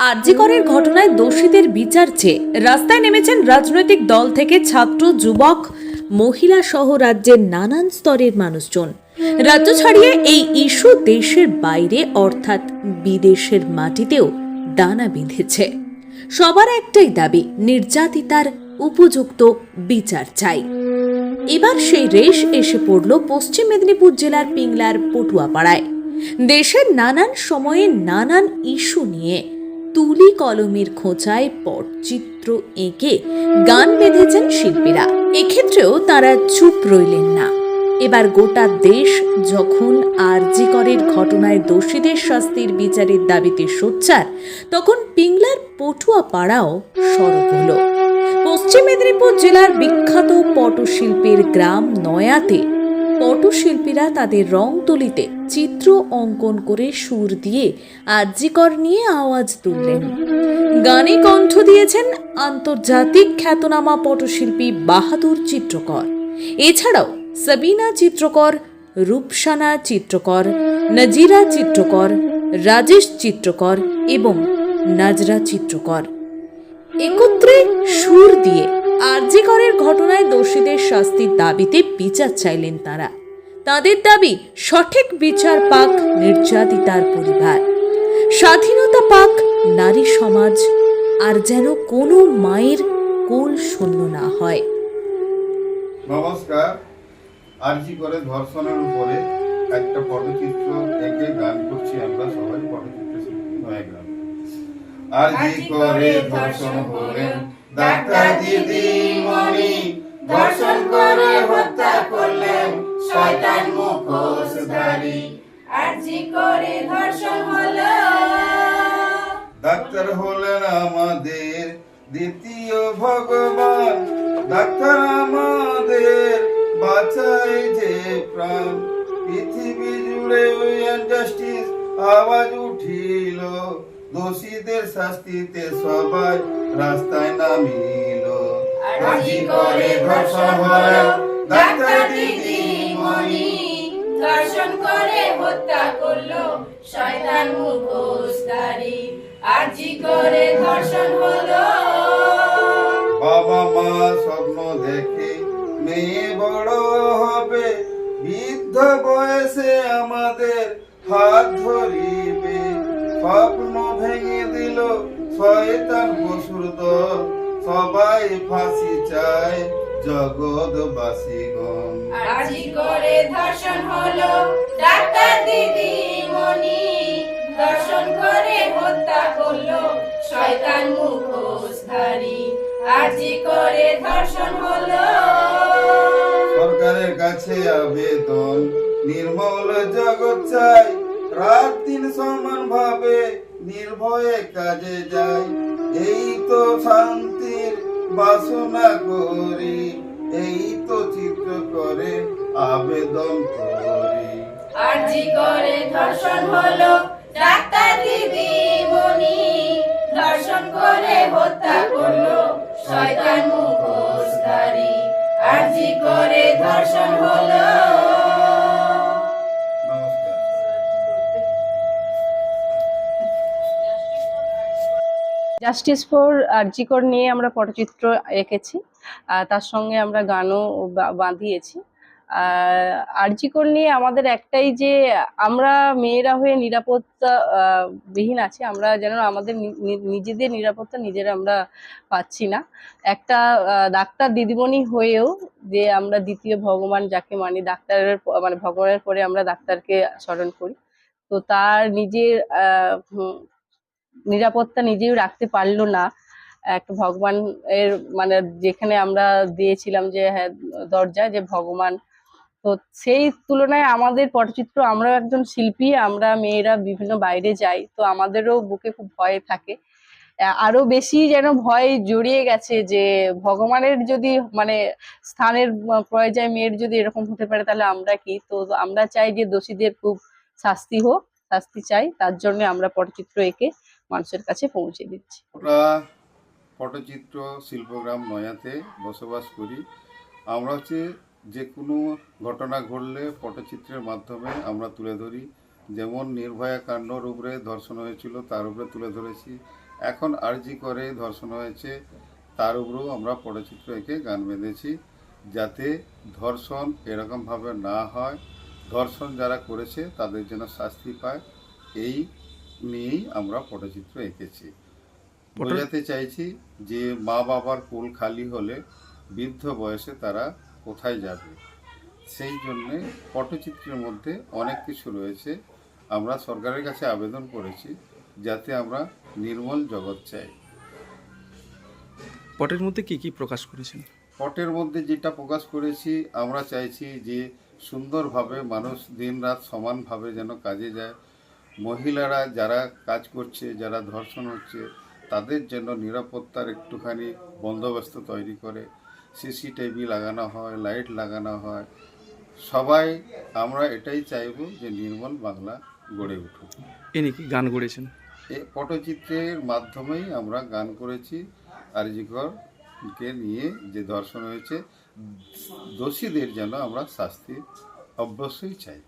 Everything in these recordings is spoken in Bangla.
আরজিকরের ঘটনায় দোষীদের বিচার চেয়ে রাস্তায় নেমেছেন রাজনৈতিক দল থেকে ছাত্র, যুবক, মহিলা সহ রাজ্যের নানান স্তরের মানুষজন। রাজ্য ছাড়িয়ে এই ইস্যু দেশের বাইরে, অর্থাৎ বিদেশের মাটিতেও দানা বিঁধেছে। সবার একটাই দাবি, নির্যাতিতার উপযুক্ত বিচার চাই। এবার সেই রেশ এসে পড়ল পশ্চিম মেদিনীপুর জেলার পিংলার পটুয়াপাড়ায়। দেশের নানান সময়ে নানান ইস্যু নিয়ে তুলি কলমের খোঁচায় পটচিত্র এঁকে গান বেঁধেছেন শিল্পীরা। এক্ষেত্রেও তারা চুপ রইলেন না। এবার গোটা দেশ যখন আর আরজিকরের ঘটনায় দোষীদের শাস্তির বিচারের দাবিতে সোচ্চার, তখন পিংলার পটুয়া পাড়াও সরব হলো। পশ্চিম মেদিনীপুর জেলার বিখ্যাত পটশিল্পের গ্রাম নয়াতে পটশিল্পীরা তাদের রং তুলিতে চিত্র অঙ্কন করে সুর দিয়ে আর্যিকর নিয়ে আওয়াজ তুললেন। গানে কণ্ঠ দিয়েছেন আন্তর্জাতিক খ্যাতনামা পটশিল্পী বাহাদুর চিত্রকর। এছাড়াও সাবিনা চিত্রকর, রূপসানা চিত্রকর, নজিরা চিত্রকর, রাজেশ চিত্রকর এবং নাজরা চিত্রকর। একত্রে সুর দিয়ে আরজিকরের ঘটনায় দোষীদের শাস্তির দাবিতে বিচার চাইলেন তারা। তাদের দাবি সঠিক বিচার পাক নির্যাতিতার পরিবার। স্বাধীনতা পাক নারী সমাজ আর যেন কোনো মায়ের কোল শূন্য না হয়। নমস্কার। আরজি করে ধর্ষণের উপরে একটা পটচিত্র এঁকে গান করছি আমরা সবাই পটচিত্র শিল্পী নয়াগ্রাম। আরজি করে ধর্ষণ হলেন ডাক্তার দিদি মণি, ধর্ষণ করে হত্যা করলেন শয়তান মুখোশধারী। আরজি করে ধর্ষণ হলো। ডাক্তার হলেন আমাদের দ্বিতীয় ভগবান। ডাক্তার আমাদের বাঁচায় যে প্রাণ। পৃথিবী জুড়ে ওই আওয়াজ উঠিল। দোষীদের শাস্তিতে সবাই রাস্তায় নামিল। করে ধর্ষণ হলো ডাক্তার দিদি ধর্ষণ করে হত্যা করল শয়তান মুখোশধারী। আরজি করে ধর্ষণ হলো। বাবা মা স্বপ্ন দেখে মেয়ে বড় হবে বৃদ্ধ বয়সে আমাদের হাত ধরিবে। স্বপ্ন ভেঙে দিল শয়তান বসুর দল। সবাই ফাঁসি চায় জগৎবাসীগণ আরজি করে ধর্ষণ হলো ডাক্তার দিদি মণি। ধর্ষণ করে হত্যা করল শয়তান মুখোশধারী। আরজি করে ধর্ষণ হলো। সরকারের কাছে আবেদন নির্মল জগৎ চাই রাত দিন সমান ভাবে নির্ভয়ে কাজে যাই। এই তো শান্তির বাসনা করি, এই তো চিত্র করে আবেদন করি। আরজি করে ধর্ষণ হলো ডাক্তার দিদি মণি ধর্ষণ করে হত্যা করল শয়তান মুখোশধারী। আরজি করে ধর্ষণ হলো জাস্টিস ফর আরজিকর নিয়ে আমরা পটচিত্র এঁকেছি। তার সঙ্গে আমরা গানও বাঁধিয়েছি। আর আরজিকর নিয়ে আমাদের একটাই যে আমরা মেয়েরা হয়ে নিরাপত্তা বিহীন আছি, আমরা যেন আমাদের নিজেদের নিরাপত্তা নিজেরা আমরা পাচ্ছি না। একটা ডাক্তার দিদিমণি হয়েও যে আমরা দ্বিতীয় ভগবান যাকে মানি, ডাক্তারের মানে ভগবানের পরে আমরা ডাক্তারকে স্মরণ করি। তো তার নিজের নিরাপত্তা নিজেও রাখতে পারল না। একটা ভগবান এর মানে যেখানে আমরা দিয়েছিলাম যে হ্যাঁ দরজায় যে ভগবান। তো সেই তুলনায় আমাদের পটচিত্র আমরা একজন শিল্পী, আমরা মেয়েরা বিভিন্ন বাইরে যাই, তো আমাদেরও বুকে খুব ভয় থাকে। আরও বেশি যেন ভয় জড়িয়ে গেছে যে, ভগবানের যদি মানে স্থানের পর্যায়ে মেয়ের যদি এরকম হতে পারে, তাহলে আমরা কি? তো আমরা চাই যে দোষীদের খুব শাস্তি হোক, শাস্তি চাই, তার জন্য আমরা পটচিত্র এঁকে মানুষের কাছে পৌঁছে দিচ্ছি। ওরা পটচিত্র শিল্পগ্রাম নয়াতে বসবাস করি। আমরা হচ্ছে যে কোনো ঘটনা ঘটলে পটচিত্রের মাধ্যমে আমরা তুলে ধরি। যেমন নির্ভয়া কাণ্ডর উপরে ধর্ষণ হয়েছিল, তার উপরে তুলে ধরেছি। এখন আরজি করে ধর্ষণ হয়েছে, তার উপরেও আমরা পটচিত্র এঁকে গান বেঁধেছি যাতে ধর্ষণ এরকমভাবে না হয়। ধর্ষণ যারা করেছে তাদের যেন শাস্তি পায়। এই নিয়েই আমরা পটচিত্র এঁকেছি। বোঝাতে চাইছি যে মা বাবার কোল খালি হলে বৃদ্ধ বয়সে তারা কোথায় যাবে। সেই জন্যে পটচিত্রের মধ্যে অনেক কিছু রয়েছে। আমরা সরকারের কাছে আবেদন করেছি যাতে আমরা নির্মল জগৎ চাই। পটের মধ্যে কি কি প্রকাশ করেছেন? পটের মধ্যে যেটা প্রকাশ করেছি আমরা চাইছি যে সুন্দরভাবে মানুষ দিনরাত সমানভাবে যেন কাজে যায়। মহিলারা যারা কাজ করছে যারা ধর্ষণ হচ্ছে তাদের জন্য নিরাপত্তার একটুখানি বন্দোবস্ত তৈরি করে সিসিটিভি লাগানো হয় লাইট লাগানো হয়। সবাই আমরা এটাই চাইব যে নির্মল বাংলা গড়ে উঠুক। ইনি কি গান গড়েছেন? এই পটচিত্রের মাধ্যমেই আমরা গান করেছি আরজিকরকে নিয়ে যে দর্শন হয়েছে দোষীদের যেন আমরা শাস্তি অবশ্যই চাই।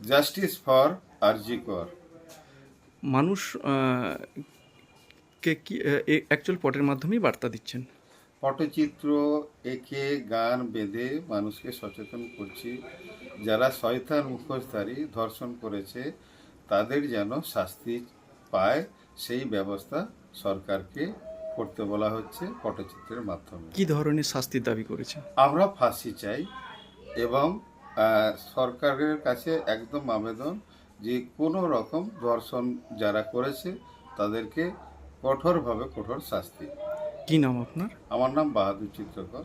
জাস্টিস ফর আরজিকর মানুষ কে কি অ্যাকচুয়াল পটের মাধ্যমেই বার্তা দিচ্ছেন। পটচিত্র এঁকে গান বেঁধে মানুষকে সচেতন করছি যারা শয়তান মুখোশধারী ধর্ষণ করেছে তাদের যেন শাস্তি পায় সেই ব্যবস্থা সরকারকে করতে বলা হচ্ছে পটচিত্রের মাধ্যমে। কি ধরনের শাস্তির দাবি করেছে আমরা ফাঁসি চাই এবং সরকারের কাছে একদম আবেদন যে কোনো রকম ধর্ষণ যারা করেছে তাদেরকে কঠোরভাবে কঠোর শাস্তি। কি নাম আপনার? আমার নাম বাহাদুর চিত্রকর।